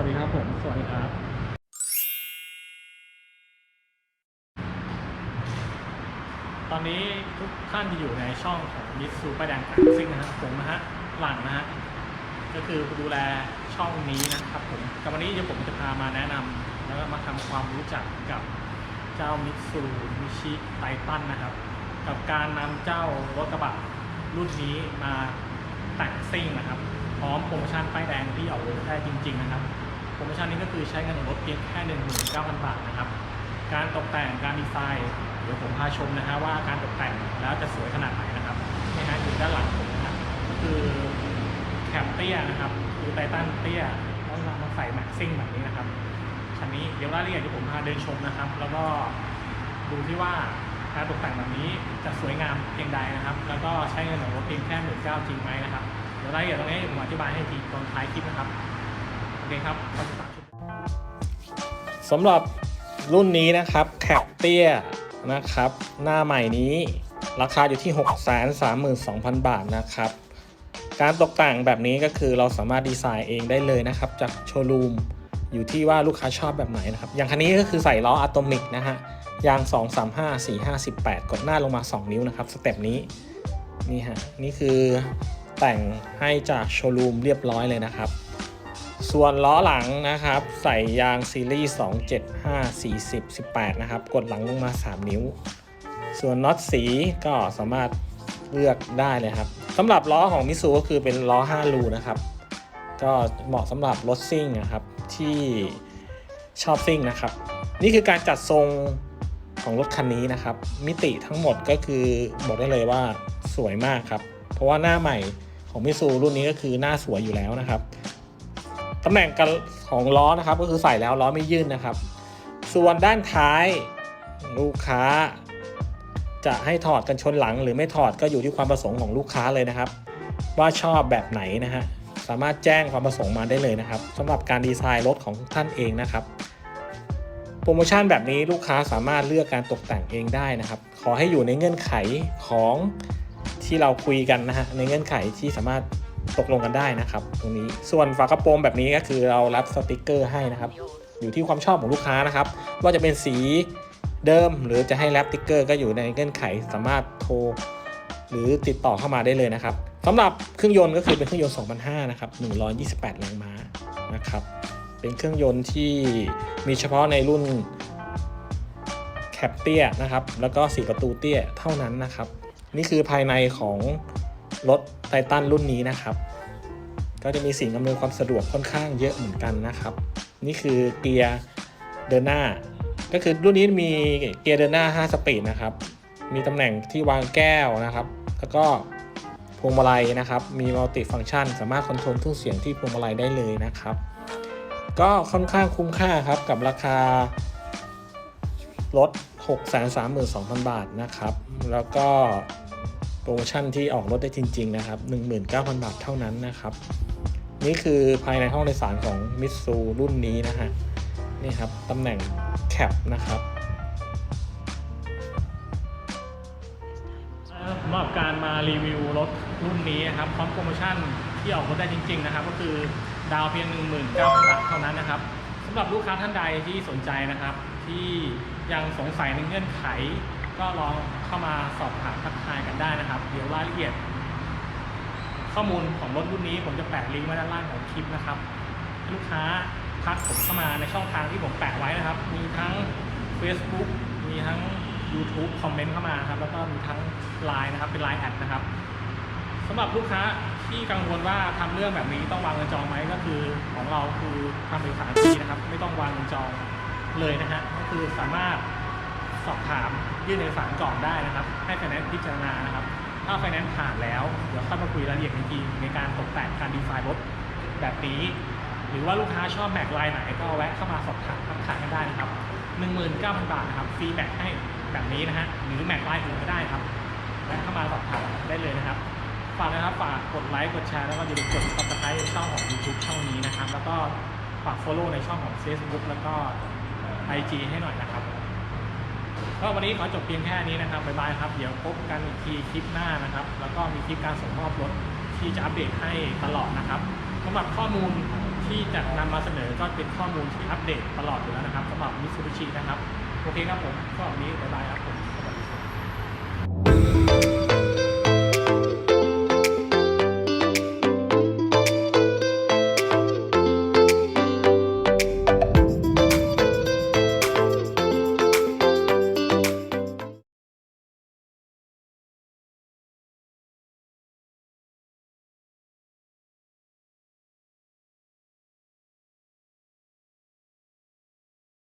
วัสดีครับผม สวัสดีครับ ตอนนี้ทุกท่านจะอยู่ในช่องของมิสซูป้าแดงกันซิ่งนะครับผมนะฮะหลังนะฮะก็คือดูแลช่องนี้นะครับผมกับวันนี้เดี๋ยวผมจะพามาแนะนำแล้วก็มาทำความรู้จักกับเจ้ามิสซูมิชิไทตันนะครับ กับการนำเจ้ารถกระบะรุ่นนี้มาแต่งซิ่งนะครับ พร้อมโปรโมชั่นป้ายแดงที่ออกรถได้จริง ๆ นะครับ โปรโมชั่นนี้ก็คือใช้เงินออกรถเพียงแค่19,000 บาทนะครับ การตกแต่งการดีไซน์เดี๋ยวผมพาชมนะฮะว่าการตกแต่งแล้วจะสวยขนาดไหนนะครับนี่ฮะอยู่ด้านหลังผมนะครับก็คือแคปเตี้ยนะครับคือไททันเตี้ยแล้วนำมาใส่แม็กซิ่งแบบนี้นะครับชั้นนี้เดี๋ยวรายละเอียดที่ผมพาเดินชมนะครับ แล้วก็ดูที่ว่าการตกแต่งแบบนี้จะสวยงามเพียงใดนะครับ แล้วก็ใช้เงินออกรถเพียงแค่หมื่นเก้าจริงไหมนะครับ เดี๋ยวรายละเอียดตรงนี้ผมอธิบายให้ทีตอนท้ายคลิปนะครับ เคครับสำหรับรุ่นนี้นะครับแคปเตี้ยนะครับ หน้าใหม่นี้ราคาอยู่ที่ 632,000 บาทนะครับ การตกแต่งแบบนี้ก็คือเราสามารถดีไซน์เองได้เลยนะครับ จากโชว์รูมอยู่ที่ว่าลูกค้าชอบแบบไหนนะครับ อย่างคันนี้ก็คือใส่ล้ออะตอมิกนะฮะยาง 2 3 5 4 5 18 กดหน้าลงมา 2 นิ้วนะครับ สเต็ปนี้นี่ฮะนี่คือแต่งให้จากโชว์รูมเรียบร้อยเลยนะครับ ส่วนล้อหลังนะครับ ใส่ยางซีรีส์275 40 18 นะครับ กดหลังลงมา 3 นิ้ว ส่วนน็อตสีก็สามารถเลือกได้เลยครับสำหรับล้อของมิซูก็คือเป็นล้อ 5 รูนะครับ ก็เหมาะสำหรับรถซิ่งนะครับ ที่ชอบซิ่งนะครับ นี่คือการจัดทรงของรถคันนี้นะครับ มิติทั้งหมดก็คือบอกได้เลยว่าสวยมากครับ เพราะว่าหน้าใหม่ของมิซูรุ่นนี้ก็คือหน้าสวยอยู่แล้วนะครับ ตำแหน่งกันของล้อนะครับ ก็คือใส่แล้วล้อไม่ยื่นนะครับ ส่วนด้านท้ายลูกค้า จะให้ถอดกันชนหลัง หรือไม่ถอดก็อยู่ที่ความประสงค์ของลูกค้าเลยนะครับ ว่าชอบแบบไหนนะฮะสามารถแจ้งความประสงค์มาได้เลยนะครับสำหรับการดีไซน์รถของท่านเองนะครับโปรโมชั่นแบบนี้ลูกค้าสามารถเลือกการตกแต่งเองได้นะครับ ขอให้อยู่ในเงื่อนไขของที่เราคุยกันนะฮะในเงื่อนไขที่สามารถ ตกลงกันได้นะครับ ตรงนี้ ส่วนฝากระโปรงแบบนี้ก็คือเรารับสติกเกอร์ให้นะครับ อยู่ที่ความชอบของลูกค้านะครับ ว่าจะเป็นสีเดิมหรือจะให้แรปติ๊กเกอร์ก็อยู่ในเงื่อนไขสามารถโทรหรือติดต่อเข้ามาได้เลยนะครับสำหรับเครื่องยนต์ก็คือเป็นเครื่องยนต์ 2005 นะครับ 128 แรงม้านะครับ เป็นเครื่องยนต์ที่มีเฉพาะในรุ่นแคปเตี้ยนะครับ แล้วก็ 4 ประตูเตี้ยเท่านั้นนะครับ นี่คือภายในของรถ ไททันรุ่นนี้นะครับ ก็จะมีสิ่งอำนวยความสะดวกค่อนข้างเยอะเหมือนกันนะครับ นี่คือเกียร์เดินหน้า ก็คือรุ่นนี้มีเกียร์เดินหน้า 5 สปีดนะครับ มีตำแหน่งที่วางแก้วนะครับ แล้วก็พวงมาลัยนะครับ มีมัลติฟัง c t ชัน สามารถคอนโทรลทุกเสียงที่พวงมาลัยได้เลยนะครับ ก็ค่อนข้างคุ้มค่าครับกับราคารถ632,000 บาทนะครับ แล้วก็ รโมชั่นที่ออกรถได้จริง ๆ นะครับ 19,000 บาทเท่านั้นนะครับ นี่คือภายในห้องโดยสารของมิตซูรุ่นนี้นะฮะ นี่ครับตำแหน่งแคปนะครับสำหรับการมารีวิวรถรุ่นนี้นะครับพร้อมโปรโมชั่นที่ออกรถได้จริง ๆ นะครับ ก็คือดาวเพียง 19,000 บาทเท่านั้นนะครับสำหรับลูกค้าท่านใดที่สนใจนะครับ ที่ยังสงสัยในเงื่อนไข ก็ลองเข้ามาสอบถามทักทายกันได้นะครับ เดี๋ยวรายละเอียด ข้อมูลของรถรุ่นนี้ผมจะแปะลิงก์ไว้ด้านล่างของคลิปนะครับ ลูกค้าทักผมเข้ามาในช่องทางที่ผมแปะไว้นะครับ มีทั้ง Facebook มีทั้ง YouTube คอมเมนต์เข้ามาครับแล้วก็มีทั้ง Line นะครับเป็น Line แอดนะครับสำหรับลูกค้าที่กังวลว่าทำเรื่องแบบนี้ต้องวางเงินจองไหมก็คือของเราคือทำเอกสารฟรีนะครับ ไม่ต้องวางเงินจองเลยนะฮะก็คือสามารถ สอบถามยื่นเอกสารก่อนได้นะครับ ให้ไฟแนนซ์พิจารณานะครับ ถ้าไฟแนนซ์ผ่านแล้ว เดี๋ยวค่อยมาคุยรายละเอียดจริงในการตกแต่งการดีไซน์รถแบบนี้ หรือว่าลูกค้าชอบแม็กลายไหนก็แวะเข้ามาสอบถามทักทายกันได้นะครับ19,000 บาทนะครับฟรีแม็กให้แบบนี้นะฮะหรือแม็กลายอื่นก็ได้ครับแวะเข้ามาสอบถามได้เลยนะครับฝากนะครับฝากกดไลค์กดแชร์แล้วก็อย่าลืมกด subscribe ช่องของ YouTube ช่องนี้นะครับ แล้วก็ฝาก follow ในช่องของ Facebook แล้วก็ IG ให้หน่อยนะครับ ก็วันนี้ขอจบเพียงแค่นี้นะครับบ๊ายบายครับ เดี๋ยวพบกันอีกทีคลิปหน้านะครับ แล้วก็มีคลิปการส่งมอบรถที่จะอัปเดตให้ตลอดนะครับสำหรับข้อมูลที่จะนำมาเสนอก็เป็นข้อมูลที่อัปเดตตลอดอยู่แล้วนะครับสำหรับมิ t ซูบิชินะครับ โอเคครับผมก็วันนี้บ๊ายบายครับผม